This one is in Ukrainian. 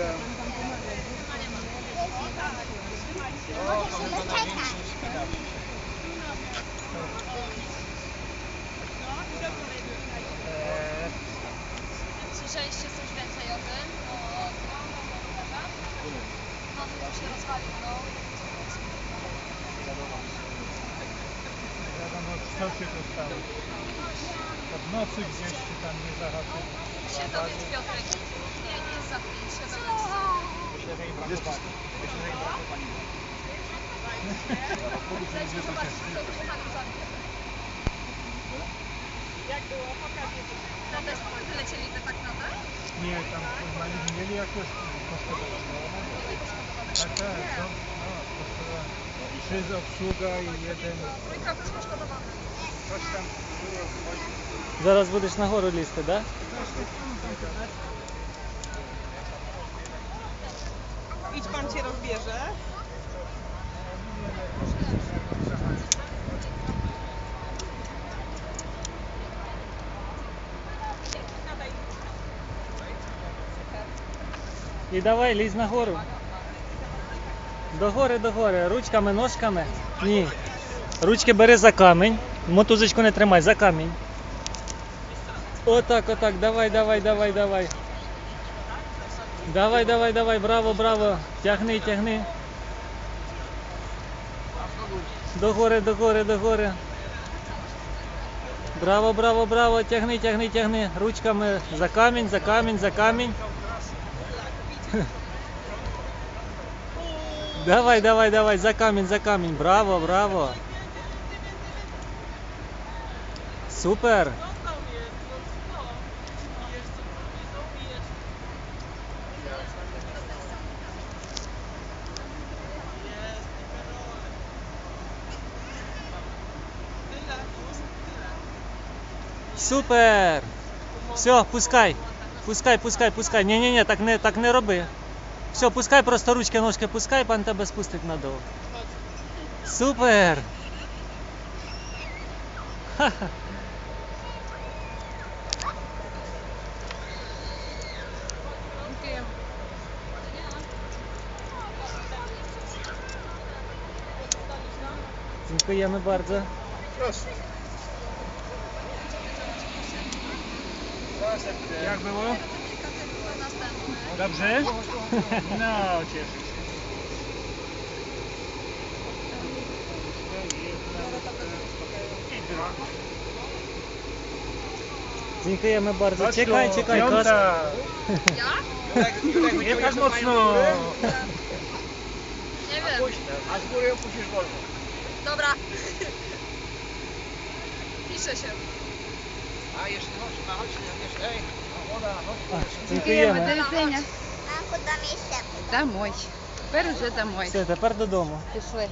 drogę. O, chyba największy szpinak. Eee, Słyszeliście coś więcej o tym? O, o, no, to się rozwalił, no. Wiadomo, co się to stało. W nocy gdzieś się tam nie zahaczyło. Się dowiedz Piotrek. Jak było? Pokaż mi. Na deszcz wylecieli te tak na te? Nie, tam normalnie mieli jakoś poszkodowane. Tak, tak, no. Trzy z obsługa i jeden... Trójka bez poszkodowanych. Coś tam było, coś Зараз будеш нагору лізти, так? Idź pan cię rozbierze. І давай лізь нагору. Догори, догори. Ручками, ножками. Ні. Ручки бери за камінь. Мотузочку не тримай, за камінь. Отак, отак. Давай, давай, давай, давай. Давай, давай, давай. Браво, браво. Тягни, тягни. Догори, догори, догори. Браво, браво, браво. Тягни, тягни, тягни. Ручками за камінь, за камінь, за камінь. Давай, давай, давай, за камінь, за камінь. Браво, браво. Супер. Супер. Все, пускай. Пускай, пускай, пускай. Ні, ні, ні, так не, так не роби. Все, пускай просто ручки, ножки пускай, пан тебе спустить надовго. Супер. Ха-ха. Dziękujemy. Jak było? Dobrze? No, cieszę się. Dziękujemy bardzo. Tu, czekaj, kask. piąta. Ja? Nie tak mocno. Nie wiem. A z góry opuścisz wolno. Dobra. Pisze się. Dziękujemy. До widzenia. А куда місце? Домой. Тепер уже домой. Все, тепер додому. Пішли.